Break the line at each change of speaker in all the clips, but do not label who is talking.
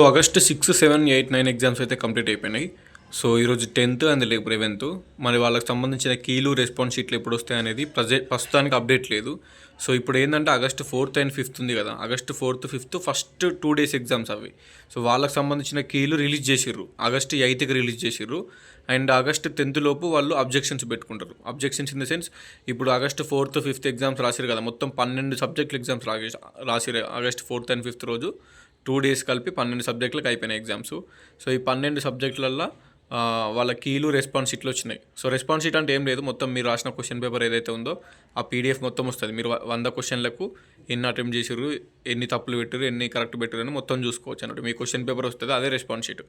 So August six seven eight nine exams అయితే complete అయిపోయినాయి. So ఈరోజు టెన్త్ అండ్ రేపు లెవెన్త్ మరి వాళ్ళకి సంబంధించిన కీలు రెస్పాన్స్ షీట్లు ఎప్పుడు వస్తాయి అనేది ప్రజె ప్రస్తుతానికి అప్డేట్ లేదు. సో ఇప్పుడు ఏంటంటే ఆగస్ట్ ఫోర్త్ అండ్ ఫిఫ్త్ ఉంది కదా. August fourth fifth first two days exams అవి. సో వాళ్ళకి సంబంధించిన కీలు రిలీజ్ చేసిర్రు. ఆగస్ట్ ఎయిత్కి రిలీజ్ చేసిర్రు. అండ్ ఆగస్ట్ టెన్త్ లోపు వాళ్ళు అబ్జెక్షన్స్ పెట్టుకుంటారు. అబ్జెక్షన్స్ ఇన్ ద సెన్స్ ఇప్పుడు ఆగస్ట్ ఫోర్త్ ఫిఫ్త్ ఎగ్జామ్స్ రాసిరు కదా. మొత్తం పన్నెండు సబ్జెక్టులు ఎగ్జామ్స్ రాసి రాసిరు ఆగస్ట్ ఫోర్త్ అండ్ ఫిఫ్త్ రోజు. టూ డేస్ కలిపి పన్నెండు సబ్జెక్టులకు అయిపోయినాయి ఎగ్జామ్స్. సో ఈ పన్నెండు సబ్జెక్టులల్లో వాళ్ళ కీలు రెస్పాన్స్ షీట్లు వచ్చినాయి. సో రెస్పాన్స్ షీట్ అంటే ఏం లేదు. మొత్తం మీరు రాసిన క్వశ్చన్ పేపర్ ఏదైతే ఉందో ఆ పీడిఎఫ్ మొత్తం వస్తుంది. మీరు వంద క్వశ్చన్లకు ఎన్ని అటెంప్ట్ చేసారు ఎన్ని తప్పులు పెట్టారు ఎన్ని కరెక్ట్ పెట్టారు అని మొత్తం చూసుకోవచ్చు అన్నట్టు. మీ క్వశ్చన్ పేపర్ వస్తుంది అదే రెస్పాన్స్ షీట్.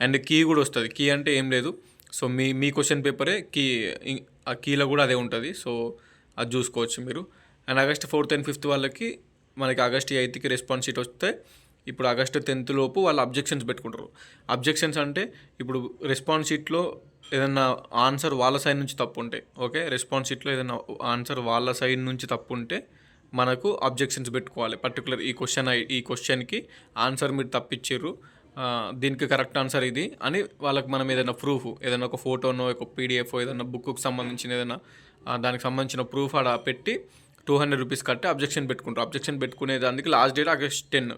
అండ్ కీ కూడా వస్తుంది. కీ అంటే ఏం లేదు. సో మీ మీ క్వశ్చన్ పేపరే కీ ఆ కీలో కూడా అదే ఉంటుంది. సో అది చూసుకోవచ్చు మీరు. And August fourth and fifth వాళ్ళకి మనకి ఆగస్ట్ ఎయిత్కి రెస్పాన్స్ షీట్ వస్తే ఇప్పుడు ఆగస్టు టెన్త్ లోపు వాళ్ళు అబ్జెక్షన్స్ పెట్టుకుంటారు. అబ్జెక్షన్స్ అంటే ఇప్పుడు రెస్పాన్స్ షీట్లో ఏదన్నా ఆన్సర్ వాళ్ళ సైడ్ నుంచి తప్పు ఉంటే ఓకే? రెస్పాన్స్ షీట్లో ఏదైనా ఆన్సర్ వాళ్ళ సైడ్ నుంచి తప్పు ఉంటే మనకు అబ్జెక్షన్స్ పెట్టుకోవాలి. పర్టికులర్ ఈ క్వశ్చన్ ఈ క్వశ్చన్కి ఆన్సర్ మీరు తప్పించారు దీనికి కరెక్ట్ ఆన్సర్ ఇది అని వాళ్ళకి మనం ఏదైనా ప్రూఫ్ ఏదైనా ఒక ఫోటోనో ఒక పీడిఎఫ్ ఏదైనా బుక్కు సంబంధించిన ఏదైనా దానికి సంబంధించిన ప్రూఫ్ అలా పెట్టి టూ హండ్రెడ్ రూపీస్ కట్టి అబ్జెక్షన్ పెట్టుకుంటారు. అబ్జెక్షన్ పెట్టుకునే దానికి లాస్ట్ డేట్ ఆగస్ట్ టెన్.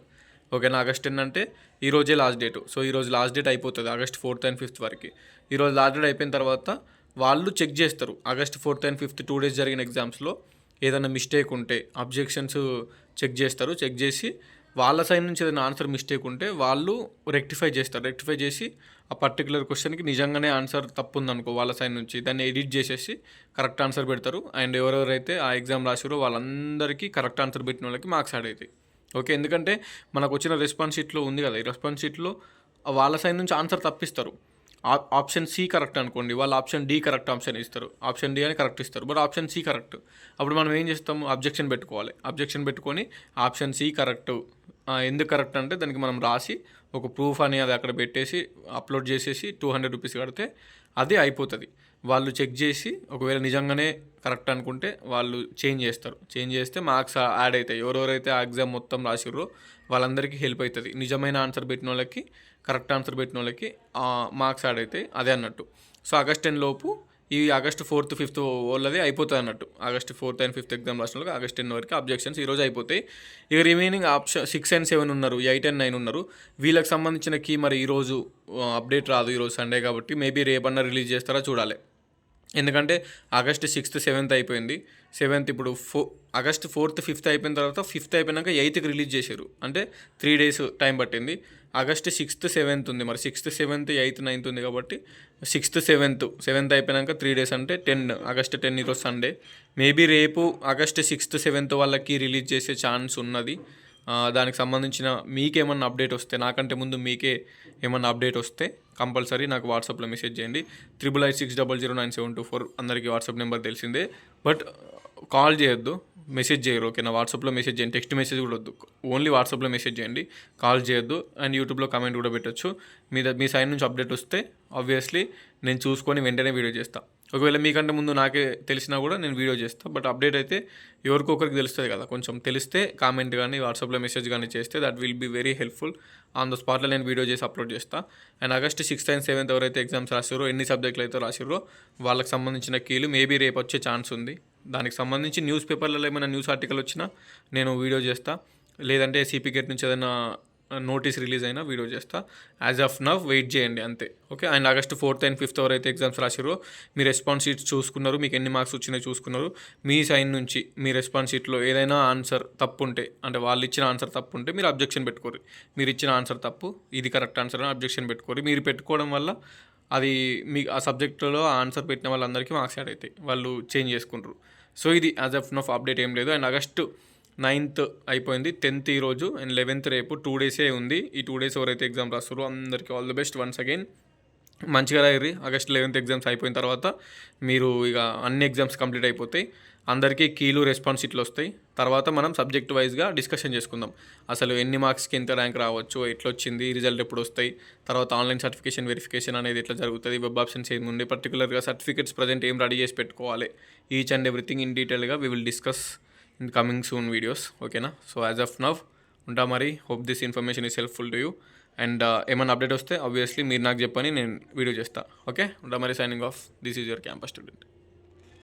ఓకేనా ఆగస్ట్ టెన్ అంటే ఈ రోజే లాస్ట్ డేట్ సో ఈ రోజు లాస్ట్ డేట్ అయిపోతుంది ఆగస్ట్ ఫోర్త్ అండ్ ఫిఫ్త్ వరకు. ఈ రోజు లాస్ట్ డేట్ అయిపోయిన తర్వాత వాళ్ళు చెక్ చేస్తారు. August fourth and fifth two days జరిగిన ఎగ్జామ్స్లో ఏదైనా మిస్టేక్ ఉంటే అబ్జెక్షన్స్ చెక్ చేస్తారు. చెక్ చేసి వాళ్ళ సైడ్ నుంచి ఏదైనా ఆన్సర్ మిస్టేక్ ఉంటే వాళ్ళు రెక్టిఫై చేస్తారు. రెక్టిఫై చేసి ఆ పర్టికులర్ క్వశ్చన్కి నిజంగానే ఆన్సర్ తప్పు ఉందనుకో వాళ్ళ సైడ్ నుంచి. దాన్ని ఎడిట్ చేసేసి కరెక్ట్ ఆన్సర్ పెడతారు. అండ్ ఎవరెవరైతే ఆ ఎగ్జామ్ రాసారో వాళ్ళందరికీ కరెక్ట్ ఆన్సర్ పెట్టిన వాళ్ళకి మార్క్స్ యాడ్ అవుతాయి. ఓకే ఎందుకంటే మనకు వచ్చిన రెస్పాన్స్ షీట్లో ఉంది కదా. ఈ రెస్పాన్స్ షీట్లో వాళ్ళ సైడ్ నుంచి ఆన్సర్ తప్పిస్తారు. ఆప్షన్ సి కరెక్ట్ అనుకోండి. వాళ్ళు ఆప్షన్ డి కరెక్ట్ ఆప్షన్ ఇస్తారు. ఆప్షన్ డి అని కరెక్ట్ ఇస్తారు. But option C correct. అప్పుడు మనం ఏం చేస్తాము? అబ్జెక్షన్ పెట్టుకోవాలి. అబ్జెక్షన్ పెట్టుకొని ఆప్షన్ సి కరెక్ట్. ఎందుకు కరెక్ట్ అంటే దానికి మనం రాసి ఒక ప్రూఫ్ అని అది అక్కడ పెట్టేసి అప్లోడ్ చేసేసి టూ హండ్రెడ్ రూపీస్ కడితే అది అయిపోతుంది. వాళ్ళు చెక్ చేసి ఒకవేళ నిజంగానే కరెక్ట్ అనుకుంటే వాళ్ళు చేంజ్ చేస్తారు. చేంజ్ చేస్తే మార్క్స్ యాడ్ అవుతాయి. ఎవరెవరైతే ఆ ఎగ్జామ్ మొత్తం రాసిర్రో వాళ్ళందరికీ హెల్ప్ అవుతుంది. నిజమైన ఆన్సర్ పెట్టిన వాళ్ళకి కరెక్ట్ ఆన్సర్ పెట్టిన వాళ్ళకి మార్క్స్ యాడ్ అవుతాయి. అదే అన్నట్టు. సో ఆగస్ట్ టెన్ లోపు ఈ ఆగస్ట్ ఫోర్త్ ఫిఫ్త్ వాళ్ళది అయిపోతుంది అన్నట్టు. August fourth and fifth exam రాసిన వాళ్ళకి ఆగస్ట్ టెన్ వరకు అబ్జెక్షన్స్ ఈరోజు అయిపోతాయి. ఇక remaining option six and seven ఉన్నారు. ఎయిట్ అండ్ నైన్ ఉన్నారు. వీళ్ళకి సంబంధించిన కీ మరి ఈరోజు అప్డేట్ రాదు ఈరోజు సండే కాబట్టి మేబీ రేపన్నా రిలీజ్ చేస్తారా చూడాలి. ఎందుకంటే ఆగస్ట్ సిక్స్త్ సెవెంత్ అయిపోయింది. సెవెంత్ ఇప్పుడు ఫో ఆగస్ట్ ఫోర్త్ ఫిఫ్త్ అయిపోయిన తర్వాత ఫిఫ్త్ అయిపోయినాక ఎయిత్కి రిలీజ్ చేశారు. అంటే త్రీ డేస్ టైం పట్టింది. ఆగస్ట్ సిక్స్త్ సెవెంత్ ఉంది. మరి సిక్స్త్ సెవెంత్ ఎయిత్ నైన్త్ ఉంది కాబట్టి సిక్స్త్ సెవెంత్ సెవెంత్ అయిపోయినాక త్రీ డేస్ అంటే టెన్ ఆగస్ట్ టెన్ ఈరోజు సండే. మేబీ రేపు ఆగస్ట్ సిక్స్త్ సెవెంత్ వాళ్ళకి రిలీజ్ చేసే ఛాన్స్ ఉన్నది. దానికి సంబంధించిన మీకేమన్నా అప్డేట్ వస్తే నాకంటే ముందు మీకే ఏమన్నా అప్డేట్ వస్తే కంపల్సరీ నాకు వాట్సాప్లో మెసేజ్ చేయండి. Triple eight six double zero nine seven two four అందరికీ వాట్సాప్ నెంబర్ తెలిసిందే. బట్ కాల్ చేయొద్దు మెసేజ్ చేయరు ఓకేనా? వాట్సాప్లో మెసేజ్ చేయండి టెక్స్ట్ మెసేజ్ కూడా వద్దు. ఓన్లీ వాట్సాప్లో మెసేజ్ చేయండి కాల్ చేయొద్దు. అండ్ యూట్యూబ్లో కమెంట్ కూడా పెట్టొచ్చు. మీ మీ సైడ్ నుంచి అప్డేట్ వస్తే ఆబ్వియస్లీ నేను చూసుకొని వెంటనే వీడియో చేస్తాను ఒకవేళ మీకంటే ముందు నాకే తెలిసినా కూడా నేను వీడియో చేస్తాను బట్ అప్డేట్ అయితే ఎవరికొకరికి తెలుస్తుంది కదా. కొంచెం తెలిస్తే కామెంట్ కానీ వాట్సాప్లో మెసేజ్ కానీ చేస్తే that will be very helpful on the స్పాట్లో నేను వీడియో చేసి అప్లోడ్ చేస్తాను and August sixth and seventh ఎవరైతే ఎగ్జామ్స్ రాసిరో ఎన్ని సబ్జెక్టులు అయితే రాసిరో వాళ్ళకి సంబంధించిన కీలు మేబీ రేపు వచ్చే ఛాన్స్ ఉంది. దానికి సంబంధించి న్యూస్ పేపర్లలో ఏమైనా న్యూస్ ఆర్టికల్ వచ్చినా నేను వీడియో చేస్తా. లేదంటే సిపి గేట్ నుంచి ఏదైనా నోటీస్ రిలీజ్ అయినా వీడియో చేస్తా. యాజ్ ఆఫ్ నవ్ వెయిట్ చేయండి అంతే. Okay and August fourth and fifth ఎవరైతే ఎగ్జామ్స్ రాసిరో మీ రెస్పాన్స్ షీట్స్ చూసుకున్నారు మీకు ఎన్ని మార్క్స్ వచ్చినాయో చూసుకున్నారు. మీ సైన్ నుంచి మీ రెస్పాన్స్ షీట్లో ఏదైనా ఆన్సర్ తప్పు ఉంటే అంటే వాళ్ళు ఇచ్చిన ఆన్సర్ తప్పు ఉంటే మీరు అబ్జెక్షన్ పెట్టుకోరు మీరు ఇచ్చిన ఆన్సర్ తప్పు ఇది కరెక్ట్ ఆన్సర్ అని అబ్జెక్షన్ పెట్టుకోరు మీరు పెట్టుకోవడం వల్ల అది మీ ఆ సబ్జెక్టులో ఆన్సర్ పెట్టిన వాళ్ళందరికీ మార్క్స్ యాడ్ అవుతాయి. వాళ్ళు చేంజ్ చేసుకుంటారు. సో ఇది యాజ్ ఆఫ్ నఫ్ అప్డేట్ ఏం లేదు. అండ్ ఆగస్టు నైన్త్ అయిపోయింది టెన్త్ ఈరోజు అండ్ లెవెన్త్ రేపు టూ డేసే ఉంది. ఈ టూ డేస్ ఎవరైతే ఎగ్జామ్ రాస్తారో అందరికీ all the best once again మంచిగా రాయరి ఆగస్ట్ లెవెన్త్ ఎగ్జామ్స్ అయిపోయిన తర్వాత మీరు ఇక అన్ని ఎగ్జామ్స్ కంప్లీట్ అయిపోతాయి. అందరికీ కీలు రెస్పాన్స్ ఇట్లు వస్తాయి. తర్వాత మనం సబ్జెక్ట్ వైజ్గా డిస్కషన్ చేసుకుందాం. అసలు ఎన్ని మార్క్స్కి ఎంత ర్యాంక్ రావచ్చు ఎట్లా వచ్చింది రిజల్ట్ ఎప్పుడు వస్తాయి తర్వాత ఆన్లైన్ సర్టిఫికేషన్ వెరిఫికేషన్ అనేది ఎట్లా జరుగుతుంది వెబ్ ఆప్షన్స్ ఏమి ఉండే పర్టికులర్గా సర్టిఫికేట్స్ ప్రజెంట్ ఏం రెడీ చేసి పెట్టుకోవాలి ఈచ్ అండ్ ఎవ్రీథింగ్ ఇన్ డీటెయిల్గా we will discuss in coming soon videos ఓకేనా సో యాజ్ ఆఫ్ నవ్ ఉంటా మరి. Hope this information is helpful to you and ఏమైనా అప్డేట్ వస్తే ఆబ్వియస్లీ మీరు నాకు చెప్పని నేను వీడియో చేస్తా ఓకే ఉంటా మరి signing off this is your campus student